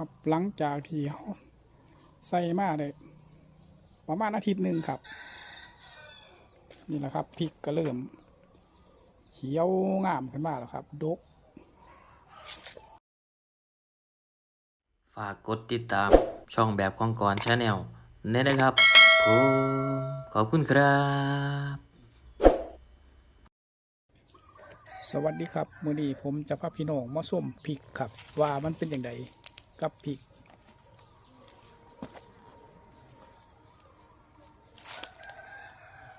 ครับ หลังจากที่เขาใส่มาได้ประมาณอาทิตย์หนึ่งครับ นี่แหละครับพริกก็เริ่ม เขียวงามขึ้นมาแล้วครับ ดก ฝากกดติดตามช่องแบบของกรชาแนลเนี่ยนะครับผมขอบคุณครับ สวัสดีครับ มื้อนี้ผมจะพาพี่น้องมาส้มพริกครับ ว่ามันเป็นอย่างไร กับพริก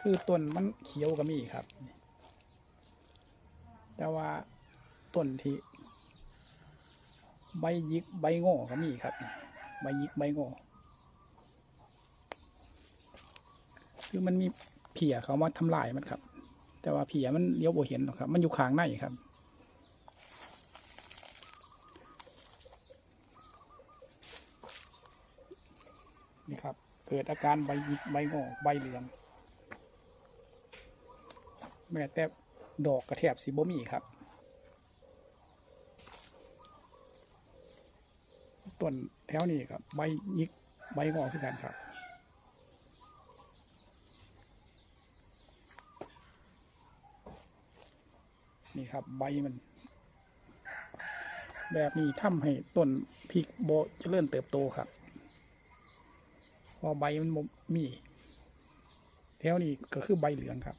คือต้นมันเขียวก็มีครับ แต่ว่าต้นที่ใบยิกใบโง่ก็มีครับ ใบยิกใบโง่คือมันมีเพียเขามาทำลายมันครับ แต่ว่าเพียมันเลี้ยวโบเห็นหรอกครับ มันอยู่ข้างในครับ นี่ครับ เกิดอาการใบหยิกใบง่ใบเหลือง แม้แต่ดอกกระแทบสีบ่มีครับ ต้นแถวนี้ครับ ใบหยิกใบงอคือกันครับนี่ครับใบมัน แบบนี้ทำให้ต้นพริกโบจเจริญเติบโตครับ พอใบมันมีแถวนี้ก็คือใบเหลืองครับ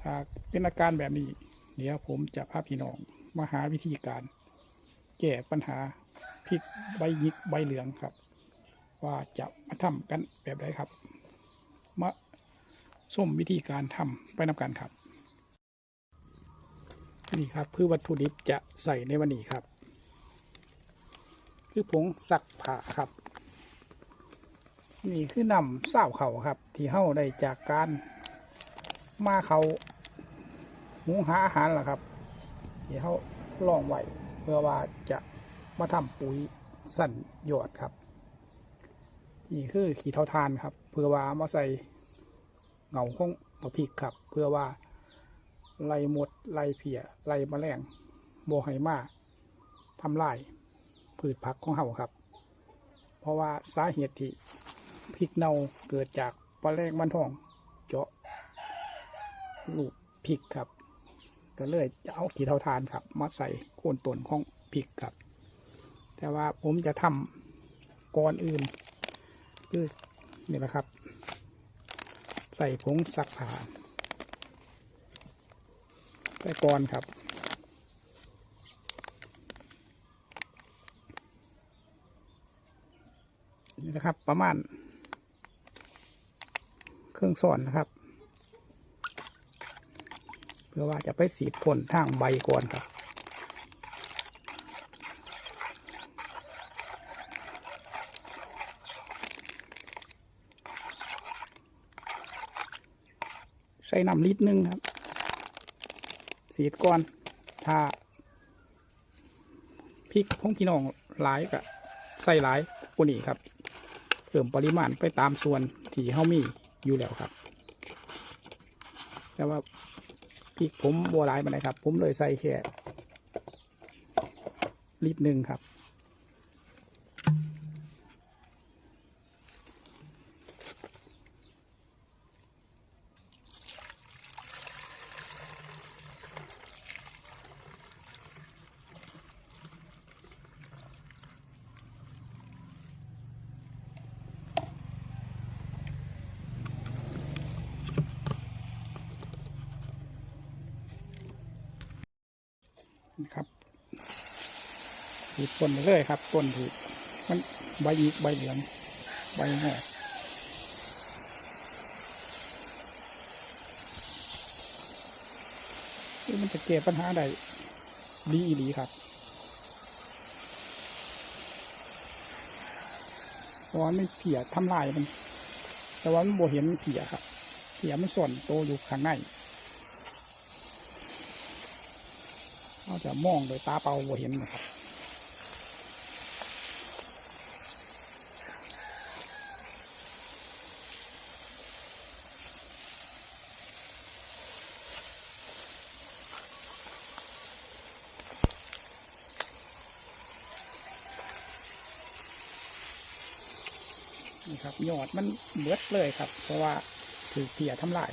ถ้าเป็นอาการแบบนี้ เดี๋ยวผมจะพาพี่น้องมาหาวิธีการ แก้ปัญหาพริกใบยิกใบเหลืองครับ ว่าจะมาทำกันแบบไรครับ มาส้มวิธีการทำไปนำกันครับ นี่ครับคือวัตถุดิบจะใส่ในวันนี้ครับ คือผงซักผ้าครับ นี่คือนำเศร้าเขาครับ ที่เฮ้าได้จากการมาเขาหุงหาอาหารล่ะครับที่เขาลองไว้เพื่อว่าจะมาทำปุ๋ยสั่นหยอดครับ นี่คือขี้เท่าทานครับ เพื่อว่ามาใส่เหงาของมะพริกครับ เพื่อว่าไล่หมดไล่เพียไล่แมลงโบไฮมาทำลาย พืชผักของเฮาครับ เพราะว่าสาเหตุที่ พริกเน่าเกิดจากปลาแรงมันทอง เจาะลูกพริกครับ ก็เลยจะเอาขี้เท่าทานครับ มาใส่โคนต้นของพริกครับ แต่ว่าผมจะทำก่อนอื่นคือนี่แหละครับ ใส่ผงซักผ้าใส่ก่อนครับนี่นะครับประมาณ เครื่องสอนนะครับ เพื่อว่าจะไปสีดพ่นทางใบก่อนครับใส่น้ำลิตรหนึงครับ สีดก่อน ถ้าพริกของพี่น้องหลายก็ใส่หลายกว่านี้ครับเพิ่มปริมาณไปตามส่วนที่เฮามี อยู่แล้วครับ แต่ว่าพริกผมบัวลายมาเลยครับ ผมเลยใส่แค่ลิตรหนึ่งครับ นะครับสีต้นไปเลยครับต้นที่มันใบหยิกใบเหลืองใบแง่คือมันจะแก้ปัญหาได้ดีอีครับเพราะว่าไม่เผียทำลายมัน แต่ว่ามันโบเห็นเผียครับเผียมันส่วนโตอยู่ข้างใน เราจะมองโดยตาเปล่าบ่เห็นนะครับนี่ครับยอดมันเบิดเลยครับ เพราะว่าถือเพียทำลาย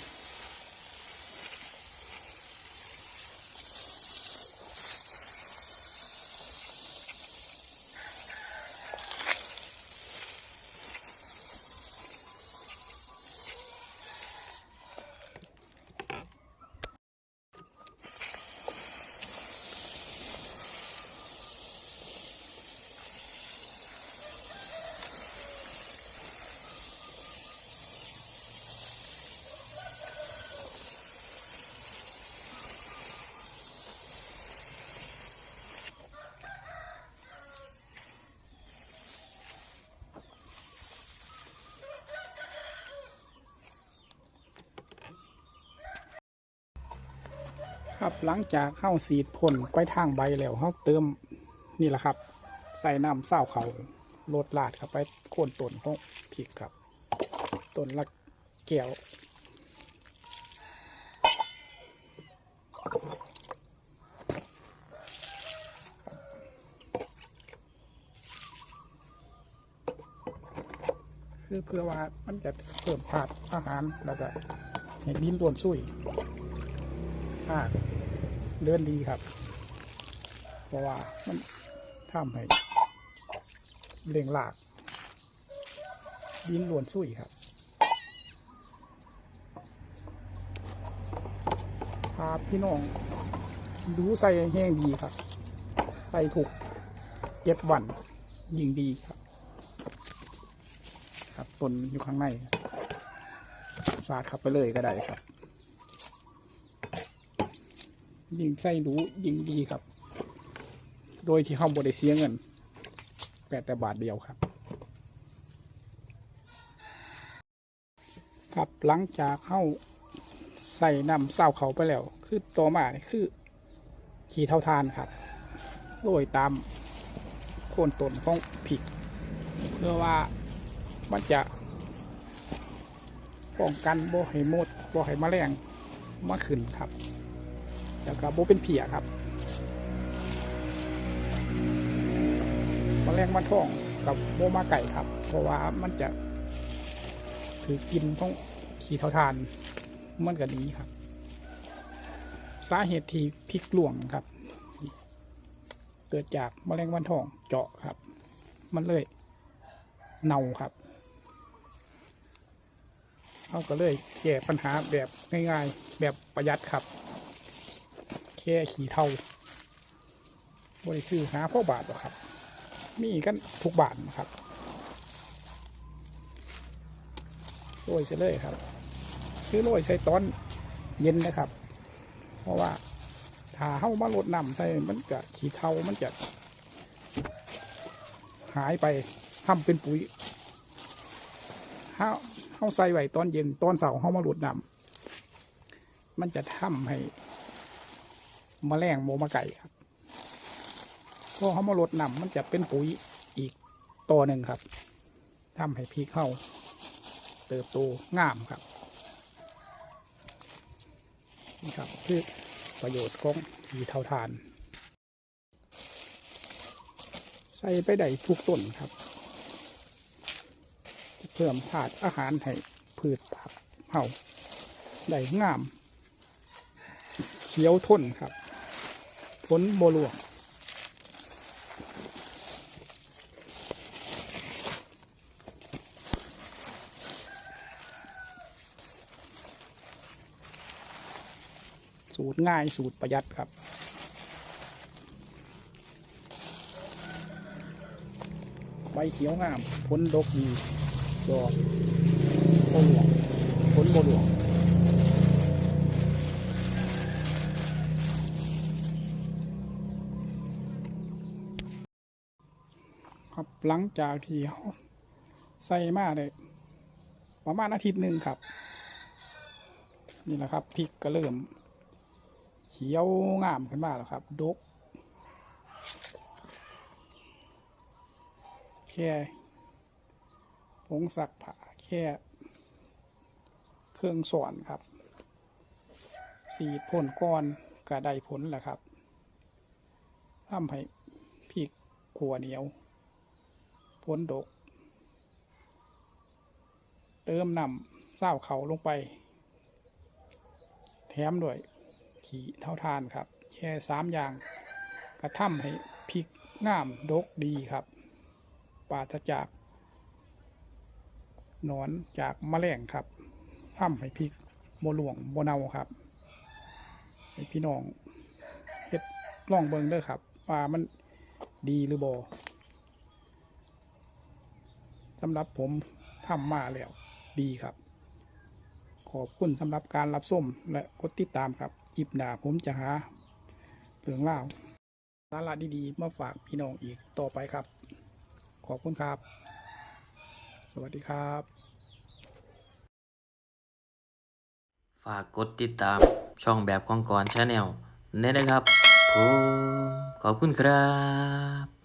ครับหลังจากเข้าสีดพ่นไปทางใบแล้วเขาเติมนี่แหละครับ ใส่น้ำเศร้าเขาโลดลาดเข้าไปโค่นต้นของพริกครับต้นละแก้วคือเพื่อว่ามันจะเพิ่มผาดอาหารแล้วก็ให้ดินรวนซุย อ่าเดินดีครับ เพราะว่ามันทำให้เล่งหลาก ดินล้วนสุยครับพาพี่น้อง ดูใส่แห้งดีครับ ใส่ถูกเจ็ดวันยิงดีครับ ครับต้นอยู่ข้างใน สาดขับไปเลยก็ได้ครับ ยิงไส้รู้ยิงดีครับ โดยที่เข้าบริเสียเงินแปดแต่บาทเดียวครับ ครับหลังจากเข้าใส่น้ำเศร้าเขาไปแล้ว คือตัวมานี่คือ ขี่เท่าทานครับโรยตามโคนต้นของผิก เพื่อว่ามันจะป้องกันบ่ให้มดบ่ให้แมลงมาขึ้นครับ แล้วก็โบเป็นเพียครับมแมลงมันทองกับโบมาไก่ครับ เพราะว่ามันจะถือกินต้องขี่เท่าทานมันก็ดีครับ สาเหตุที่พริกหลวงครับ เกิดจากมแมลงวันทองเจาะครับ มันเลยเน่าครับเขาก็เลยแก้ปัญหาแบบง่ายๆ แบบประหยัดครับ แค่ขี่เท่าบริซื้อหาพ่อบาทหรอครับ มีกันทุกบาทนะครับโรยเสยเลยครับคือโรยใส่ตอนเย็นนะครับ เพราะว่าถ้าเข้ามาลดน้ำใส่มันจะขี่เท่ามันจะ หายไปทำเป็นปุ๋ยถ้าเข้าใส่ไว้ตอนเย็นตอนเสาร์เข้ามาลดน้ำมันจะทำให้ มแมลงโมมาไก่ครับพอเขามาลดน้ำมันจะเป็นปุ๋ยอีกตัวหนึ่งครับทำให้พริกเข้าเติบโตงามครับนี่ครับคือประโยชน์ของผีเท่าทาน ใส่ไปได้ทุกต้นครับ เพิ่มถาดอาหารให้พืชผักเห่าได้งาม เขียวทนครับ นโบหลวสูตรง่ายสูตรประหยัดครับใบเขียวงาม ผลดกดีดอกโบหลวงผลโบหลวง ครับ หลังจากที่เขาใส่มาได้ประมาณอาทิตย์หนึ่งครับ นี่แหละครับพริกก็เริ่ม เขียวงามขึ้นมาแล้วครับ ดกแค่ผงสักผ้าแค่เครื่องสอนครับ สีดพ่นก้อนกระไดผลแหละครับทำให้พริกขัวเหนียว ผลดก เติมน้ำเศร้าเขาลงไป แถมด้วย ขี่เท่าทานครับ แค่สามอย่าง กระทำให้พริกงามดกดีครับ ปราศจากหนอนจากมแมลงครับทำให้พริกโมหลวงโมเนาครับให้พี่น้องเฮ็ดล่องเบิงเด้อครับ ว่ามันดีหรือบอ สำหรับผมทำมาแล้วดีครับ ขอบคุณสำหรับการรับส้มและกดติดตามครับจิบหนาผมจะหาเปลืองเล่าสาระดีๆ มาฝากพี่น้องอีกต่อไปครับ ขอบคุณครับ สวัสดีครับ ฝากกดติดตามช่องแบบของก่อนชาแนลเนี่ยนะครับผมขอบคุณครับ